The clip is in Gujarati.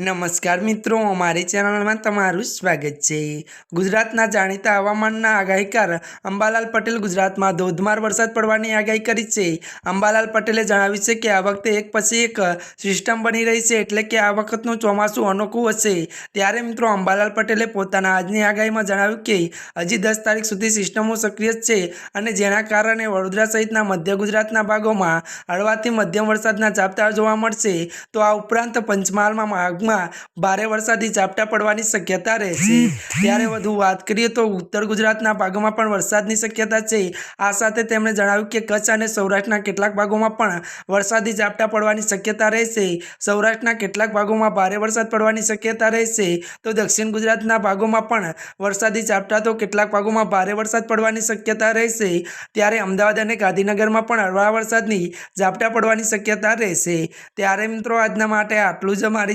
નમસ્કાર મિત્રો, અમારી ચેનલમાં તમારું સ્વાગત છે. ગુજરાતના જાણીતા હવામાનના આગાહીકાર અંબાલાલ પટેલ ગુજરાતમાં ધોધમાર વરસાદ પડવાની આગાહી કરી છે. અંબાલાલ પટેલે જણાવ્યું છે કે આ વખતે એક પછી એક સિસ્ટમ બની રહી છે એટલે કે આ વખતનું ચોમાસું અનોખું હશે. ત્યારે મિત્રો, અંબાલાલ પટેલે પોતાના આજની આગાહીમાં જણાવ્યું કે હજી દસ તારીખ સુધી સિસ્ટમો સક્રિય છે અને જેના કારણે વડોદરા સહિતના મધ્ય ગુજરાતના ભાગોમાં હળવાથી મધ્યમ વરસાદના ઝાપટા જોવા મળશે. તો આ ઉપરાંત પંચમહાલમાં માગમાં ભારે વરસાદી ઝાપટા પડવાની શક્યતા રહેશે. ત્યારે વધુ વાત કરીએ તો ઉત્તર ગુજરાતના ભાગોમાં પણ વરસાદની શક્યતા છે. આ સાથે તેમણે જણાવ્યું કે કચ્છ અને સૌરાષ્ટ્રના કેટલાક ભાગોમાં પણ વરસાદી ઝાપટા પડવાની શક્યતા રહેશે. સૌરાષ્ટ્રના કેટલાક ભાગોમાં ભારે વરસાદ પડવાની શક્યતા રહેશે. તો દક્ષિણ ગુજરાતના ભાગોમાં પણ વરસાદી ઝાપટા તો કેટલાક ભાગોમાં ભારે વરસાદ પડવાની શક્યતા રહેશે. ત્યારે અમદાવાદ અને ગાંધીનગરમાં પણ હળવા વરસાદની ઝાપટા પડવાની શક્યતા રહેશે. ત્યારે મિત્રો, આજના માટે આટલું જ. અમારી